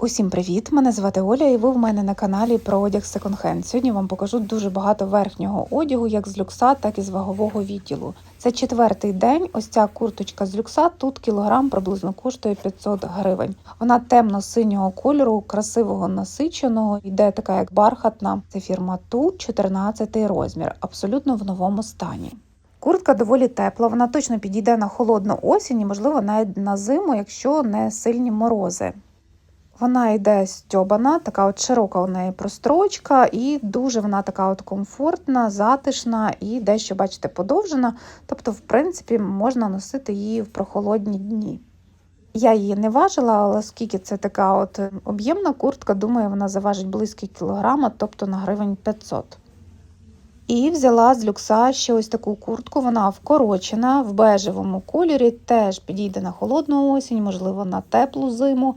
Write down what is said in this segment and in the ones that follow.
Усім привіт! Мене звати Оля, і ви в мене на каналі про одяг секонд-хенд. Сьогодні вам покажу дуже багато верхнього одягу, як з люкса, так і з вагового відділу. Це четвертий день. Ось ця курточка з люкса. Тут кілограм приблизно коштує 500 гривень. Вона темно-синього кольору, красивого насиченого. Йде така, як бархатна. Це фірма Ту, 14 розмір, абсолютно в новому стані. Куртка доволі тепла, вона точно підійде на холодну осінь, і, можливо, навіть на зиму, якщо не сильні морози. Вона йде стьобана, така от широка у неї прострочка, і дуже вона така от комфортна, затишна і дещо, бачите, подовжена. Тобто, в принципі, можна носити її в прохолодні дні. Я її не важила, але оскільки це така от об'ємна куртка, думаю, вона заважить близько кілограма, тобто на гривень 500. І взяла з люкса ще ось таку куртку. Вона вкорочена в бежевому кольорі, теж підійде на холодну осінь, можливо, на теплу зиму.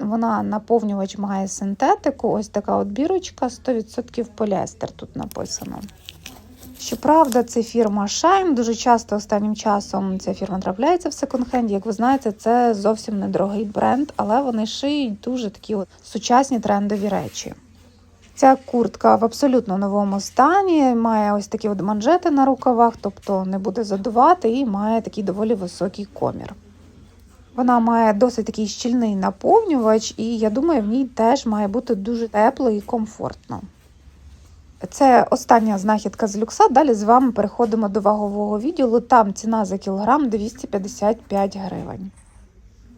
Вона наповнювач має синтетику, ось така от бірочка, 100% поліестер тут написано. Щоправда, це фірма Shine. Дуже часто останнім часом ця фірма трапляється в секонд-хенді. Як ви знаєте, це зовсім недорогий бренд, але вони шиють дуже такі от сучасні трендові речі. Ця куртка в абсолютно новому стані, має ось такі от манжети на рукавах, тобто не буде задувати, і має такий доволі високий комір. Вона має досить такий щільний наповнювач, і я думаю, в ній теж має бути дуже тепло і комфортно. Це остання знахідка з люкса. Далі з вами переходимо до вагового відділу. Там ціна за кілограм 255 гривень.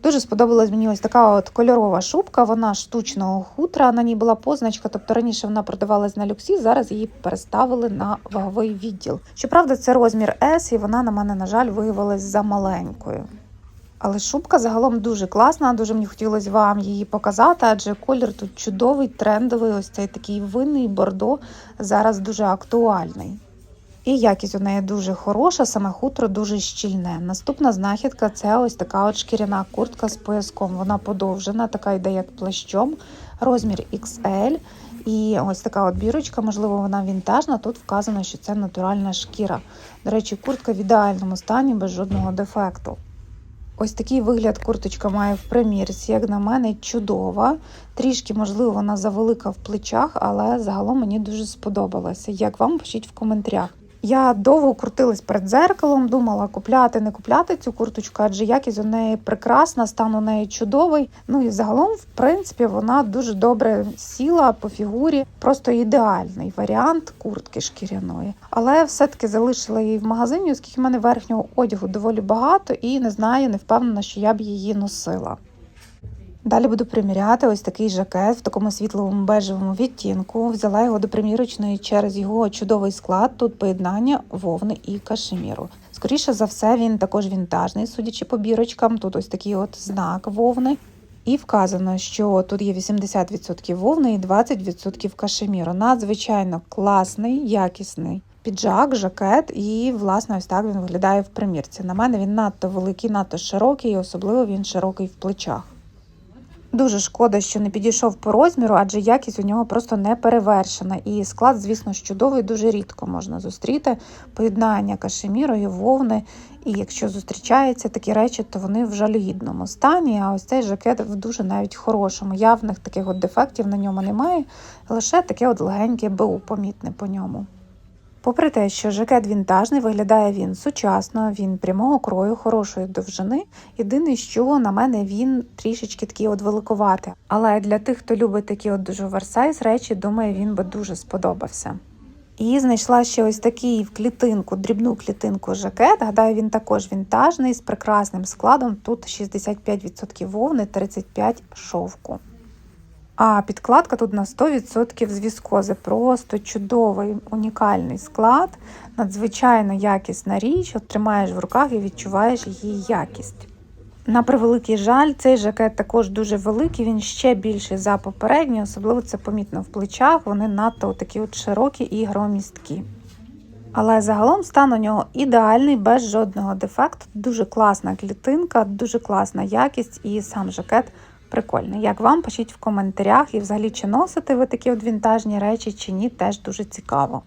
Дуже сподобалась мені ось така от кольорова шубка, вона штучного хутра. На ній була позначка, тобто раніше вона продавалась на люксі, зараз її переставили на ваговий відділ. Щоправда, це розмір S, і вона на мене, на жаль, виявилась за маленькою. Але шубка загалом дуже класна, дуже мені хотілося вам її показати, адже колір тут чудовий, трендовий, ось цей такий винний бордо зараз дуже актуальний. І якість у неї дуже хороша, саме хутро дуже щільне. Наступна знахідка це ось така от шкіряна куртка з пояском. Вона подовжена, така йде як плащом, розмір XL. І ось така от бірочка, можливо, вона вінтажна. Тут вказано, що це натуральна шкіра. До речі, куртка в ідеальному стані без жодного дефекту. Ось такий вигляд курточка має в примірці, як на мене, чудова. Трішки, можливо, вона завелика в плечах, але загалом мені дуже сподобалася. Як вам пишіть в коментарях. Я довго крутилась перед дзеркалом, думала купляти, не купляти цю курточку, адже якість у неї прекрасна, стан у неї чудовий. Ну і загалом, в принципі, вона дуже добре сіла по фігурі, просто ідеальний варіант куртки шкіряної. Але все-таки залишила її в магазині, оскільки в мене верхнього одягу доволі багато, і не знаю, не впевнена, що я б її носила. Далі буду приміряти ось такий жакет в такому світловому бежевому відтінку. Взяла його до примірочної через його чудовий склад. Тут поєднання вовни і кашеміру. Скоріше за все, він також вінтажний, судячи по бірочкам. Тут ось такий от знак вовни. І вказано, що тут є 80% вовни і 20% кашеміру. Надзвичайно класний, якісний піджак, жакет, і, власне, ось так він виглядає в примірці. На мене він надто великий, надто широкий, і особливо він широкий в плечах. Дуже шкода, що не підійшов по розміру, адже якість у нього просто не перевершена. І склад, звісно, чудовий, дуже рідко можна зустріти поєднання кашеміру і вовни. І якщо зустрічаються такі речі, то вони в жалюгідному стані. А ось цей жакет в дуже навіть хорошому. Явних таких от дефектів на ньому немає. Лише таке от легеньке БУ помітне по ньому. Попри те, що жакет вінтажний, виглядає він сучасно, він прямого крою, хорошої довжини. Єдине, що на мене він трішечки такий от великуватий. Але для тих, хто любить такі от дуже оверсайз речі, думаю, він би дуже сподобався. І знайшла ще ось такий в клітинку, дрібну клітинку жакет. Гадаю, він також вінтажний з прекрасним складом. Тут 65% вовни, 35% шовку. А підкладка тут на 100% з віскози. Просто чудовий, унікальний склад, надзвичайно якісна річ. От тримаєш в руках і відчуваєш її якість. На превеликий жаль, цей жакет також дуже великий, він ще більший за попередній, особливо це помітно в плечах, вони надто такі от широкі і громісткі. Але загалом стан у нього ідеальний, без жодного дефекту. Дуже класна клітинка, дуже класна якість і сам жакет прикольний. Як вам пишіть в коментарях і взагалі чи носите ви такі от вінтажні речі, чи ні, теж дуже цікаво.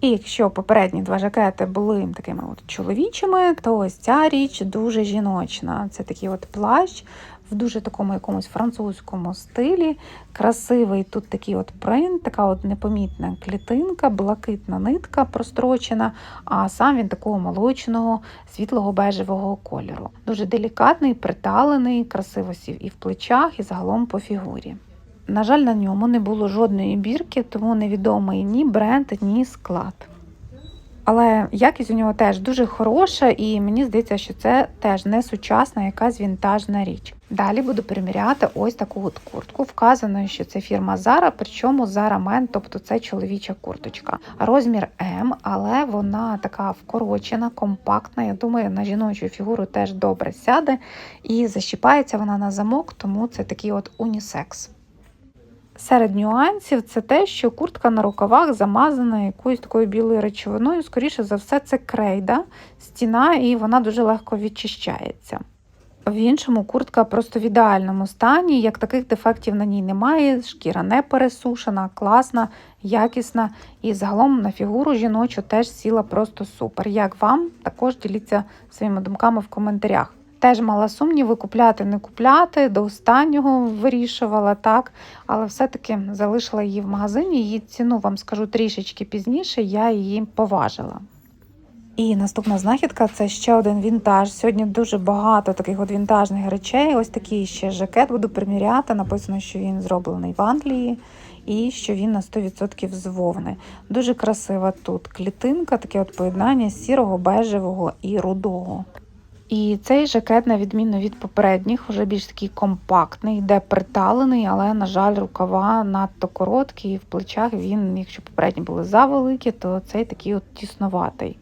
І якщо попередні два жакети були такими от чоловічими, то ось ця річ дуже жіночна. Це такий от плащ в дуже такому якомусь французькому стилі. Красивий тут такий от принт, така от непомітна клітинка, блакитна нитка прострочена, а сам він такого молочного, світлого бежевого кольору. Дуже делікатний, приталений, красиво сів і в плечах, і загалом по фігурі. На жаль, на ньому не було жодної бірки, тому невідомий ні бренд, ні склад. Але якість у нього теж дуже хороша, і мені здається, що це теж не сучасна якась вінтажна річ. Далі буду приміряти ось таку от куртку. Вказано, що це фірма Zara, причому Zara Men, тобто це чоловіча курточка. Розмір М, але вона така вкорочена, компактна. Я думаю, на жіночу фігуру теж добре сяде. І защіпається вона на замок, тому це такий от унісекс. Серед нюансів це те, що куртка на рукавах замазана якоюсь такою білою речовиною. Скоріше за все, це крейда, стіна, і вона дуже легко відчищається. В іншому куртка просто в ідеальному стані, як таких дефектів на ній немає. Шкіра не пересушена, класна, якісна. І загалом на фігуру жіночу теж сіла просто супер. Як вам? Також діліться своїми думками в коментарях. Теж мала сумніви, купляти, не купляти, до останнього вирішувала так, але все-таки залишила її в магазині. Її ціну вам скажу трішечки пізніше, я її поважила. І наступна знахідка це ще один вінтаж. Сьогодні дуже багато таких от вінтажних речей. Ось такий ще жакет буду приміряти. Написано, що він зроблений в Англії і що він на 100% з вовни. Дуже красива тут клітинка, таке от поєднання сірого, бежевого і рудого. І цей жакет, на відміну від попередніх, вже більш такий компактний, йде приталений, але, на жаль, рукава надто короткі, і в плечах він, якщо попередні були завеликі, то цей такий от тісноватий.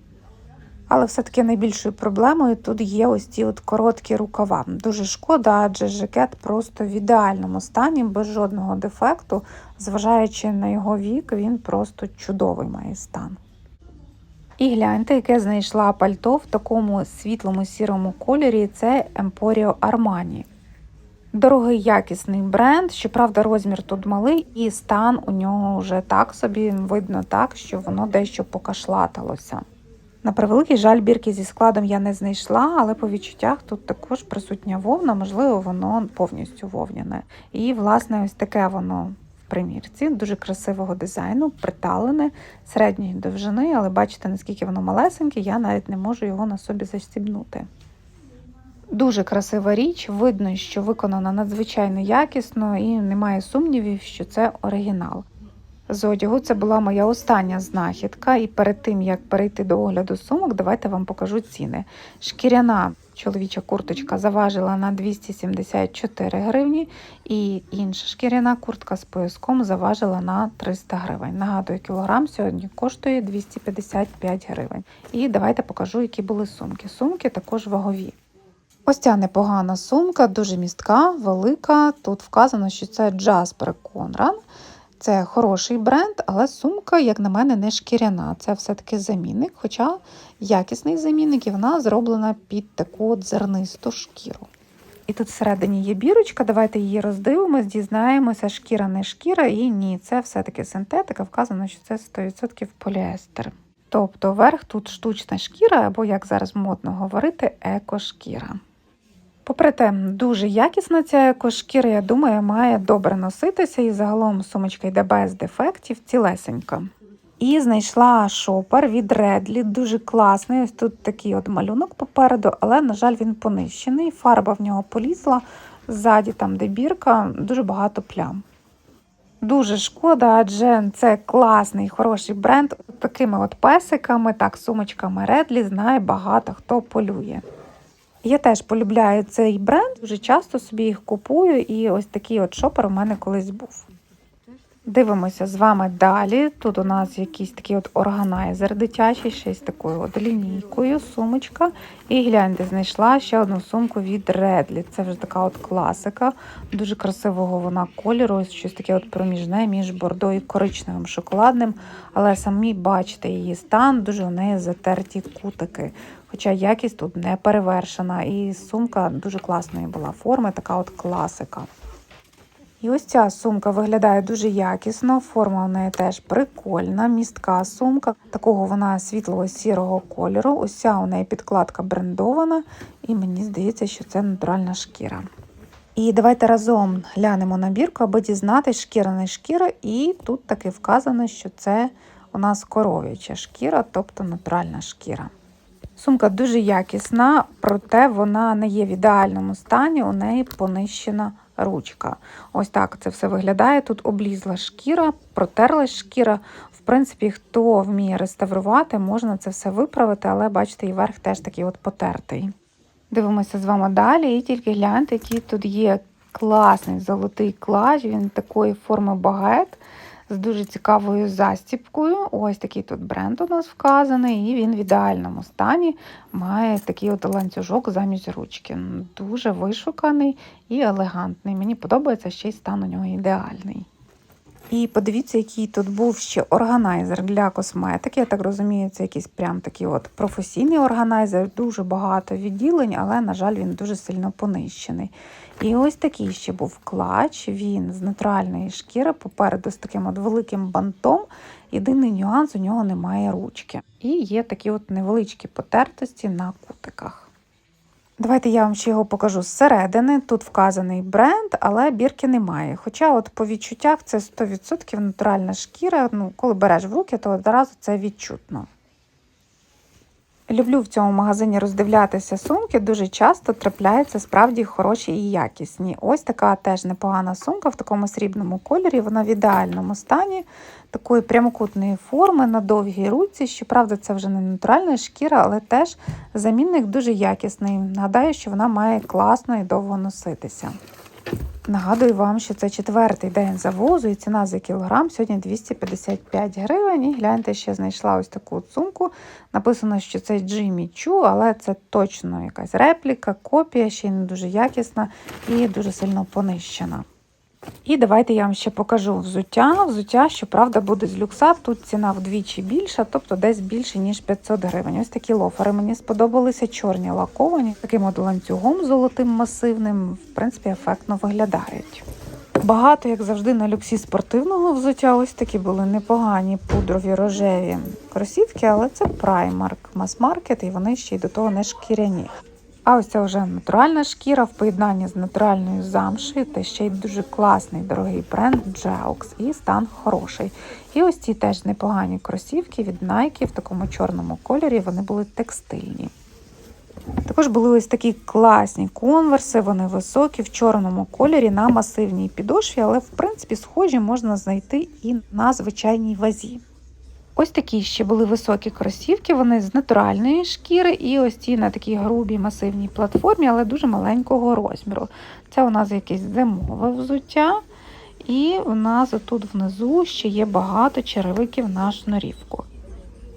Але все-таки найбільшою проблемою тут є ось ці от короткі рукава. Дуже шкода, адже жакет просто в ідеальному стані, без жодного дефекту. Зважаючи на його вік, він просто чудовий має стан. І гляньте, яке знайшла пальто в такому світлому сірому кольорі це Emporio Armani. Дорогий якісний бренд, щоправда, розмір тут малий, і стан у нього вже так собі видно так, що воно дещо покашлаталося. На превеликий жаль, бірки зі складом я не знайшла, але по відчуттях тут також присутня вовна, можливо, воно повністю вовняне. І, власне, ось таке воно в примірці, дуже красивого дизайну, приталене, середньої довжини, але бачите, наскільки воно малесеньке, я навіть не можу його на собі застібнути. Дуже красива річ, видно, що виконана надзвичайно якісно і немає сумнівів, що це оригінал. З одягу це була моя остання знахідка, і перед тим як перейти до огляду сумок, давайте вам покажу ціни. Шкіряна чоловіча курточка заважила на 274 гривні, і інша шкіряна куртка з пояском заважила на 300 гривень. Нагадую, кілограм сьогодні коштує 255 гривень. І давайте покажу, які були сумки. Сумки також вагові. Ось ця непогана сумка, дуже містка, велика. Тут вказано, що це Jasper Conran. Це хороший бренд, але сумка, як на мене, не шкіряна. Це все-таки замінник, хоча якісний замінник, і вона зроблена під таку от зернисту шкіру. І тут всередині є бірочка, давайте її роздивимось, дізнаємося, шкіра не шкіра, і ні, це все-таки синтетика, вказано, що це 100% поліестер. Тобто верх тут штучна шкіра, або, як зараз модно говорити, екошкіра. Попри те, дуже якісна ця екошкіра, я думаю, має добре носитися і загалом сумочка йде без дефектів, цілесенька. І знайшла шопер від Редлі, дуже класний. Ось тут такий от малюнок попереду, але, на жаль, він понищений. Фарба в нього полізла. Ззаді, там, де бірка, дуже багато плям. Дуже шкода, адже це класний, хороший бренд. Такими от песиками, так, сумочками Редлі знає багато хто полює. Я теж полюбляю цей бренд, дуже часто собі їх купую, і ось такий от шопер у мене колись був. Дивимося з вами далі. Тут у нас якийсь такий от органайзер дитячий, ще з такою от лінійкою, сумочка. І гляньте, знайшла ще одну сумку від Редлі. Це вже така от класика, дуже красивого вона кольору, ось щось таке от проміжне між бордо і коричневим шоколадним. Але самі бачите її стан, дуже у неї затерті кутики. Хоча якість тут не перевершена. І сумка дуже класної була форми, така от класика. І ось ця сумка виглядає дуже якісно, форма у неї теж прикольна, містка сумка. Такого вона світлого сірого кольору. Ця у неї підкладка брендована, і мені здається, що це натуральна шкіра. І давайте разом глянемо набірку, аби дізнатись, шкіра не шкіра. І тут таки вказано, що це у нас коров'яча шкіра, тобто натуральна шкіра. Сумка дуже якісна, проте вона не є в ідеальному стані, у неї понищена ручка. Ось так це все виглядає. Тут облізла шкіра, протерлась шкіра. В принципі, хто вміє реставрувати, можна це все виправити, але бачите, і верх теж такий от потертий. Дивимося з вами далі, і тільки гляньте, який тут є класний золотий клач. Він такої форми багет з дуже цікавою застіпкою. Ось такий тут бренд у нас вказаний, і він в ідеальному стані має такий от ланцюжок замість ручки. Дуже вишуканий і елегантний. Мені подобається ще й стан у нього ідеальний. І подивіться, який тут був ще органайзер для косметики. Я так розумію, це якийсь прям такий от професійний органайзер, дуже багато відділень, але, на жаль, він дуже сильно понищений. І ось такий ще був клач, він з натуральної шкіри, попереду з таким от великим бантом. Єдиний нюанс у нього немає ручки. І є такі от невеличкі потертості на. Давайте я вам ще його покажу зсередини. Тут вказаний бренд, але бірки немає. Хоча, от по відчуттях, це 100% натуральна шкіра. Ну, Коли береш в руки, то одразу це відчутно. Люблю в цьому магазині роздивлятися сумки. Дуже часто трапляються справді хороші і якісні. Ось така теж непогана сумка в такому срібному кольорі. Вона в ідеальному стані, такої прямокутної форми на довгій руці. Щоправда, це вже не натуральна шкіра, але теж замінник дуже якісний. Нагадаю, що вона має класно і довго носитися. Нагадую вам, що це четвертий день завозу і ціна за кілограм сьогодні 255 гривень. І гляньте, ще знайшла ось таку сумку. Написано, що це Jimmy Choo, але це точно якась репліка, копія, ще й не дуже якісна і дуже сильно понищена. І давайте я вам ще покажу взуття. Взуття, щоправда, буде з люкса. Тут ціна вдвічі більша, тобто десь більше, ніж 500 гривень. Ось такі лофери мені сподобалися, чорні лаковані, таким от ланцюгом золотим масивним, в принципі, ефектно виглядають. Багато, як завжди, на люксі спортивного взуття. Ось такі були непогані пудрові рожеві кросівки, але це праймарк, мас-маркет, і вони ще й до того не шкіряні. А ось це вже натуральна шкіра в поєднанні з натуральною замшею, та ще й дуже класний дорогий бренд Jaux, і стан хороший. І ось ці теж непогані кросівки від Nike в такому чорному кольорі, вони були текстильні. Також були ось такі класні конверси, вони високі в чорному кольорі на масивній підошві, але, в принципі, схожі можна знайти і на звичайній вазі. Ось такі ще були високі кросівки, вони з натуральної шкіри, і ось ці на такій грубій масивній платформі, але дуже маленького розміру. Це у нас якесь зимове взуття. І у нас тут внизу ще є багато черевиків на шнурівку.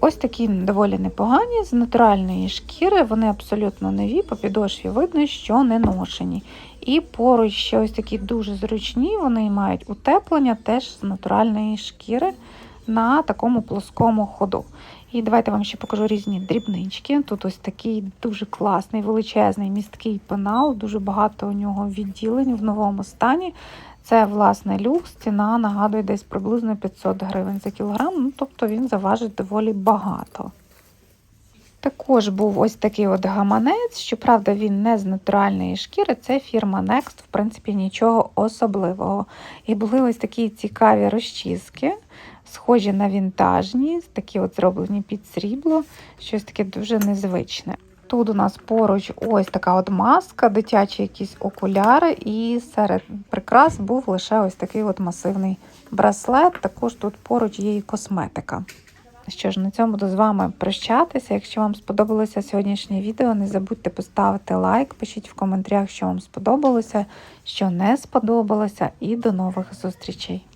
Ось такі доволі непогані, з натуральної шкіри, вони абсолютно нові, по підошві видно, що не ношені. І поруч ще ось такі дуже зручні, вони мають утеплення теж з натуральної шкіри на такому плоскому ходу. І давайте вам ще покажу різні дрібнички. Тут ось такий дуже класний, величезний місткий пенал, дуже багато у нього відділень в новому стані. Це, власне, люкс, ціна нагадує десь приблизно 500 гривень за кілограм, ну, тобто він заважить доволі багато. Також був ось такий от гаманець, щоправда, він не з натуральної шкіри, це фірма Next, в принципі, нічого особливого. І були ось такі цікаві розчіски, схожі на вінтажні, такі от зроблені під срібло, щось таке дуже незвичне. Тут у нас поруч ось така от маска, дитячі якісь окуляри, і серед прикрас був лише ось такий от масивний браслет. Також тут поруч є і косметика. Що ж, на цьому буду з вами прощатися. Якщо вам сподобалося сьогоднішнє відео, не забудьте поставити лайк, пишіть в коментарях, що вам сподобалося, що не сподобалося, і до нових зустрічей!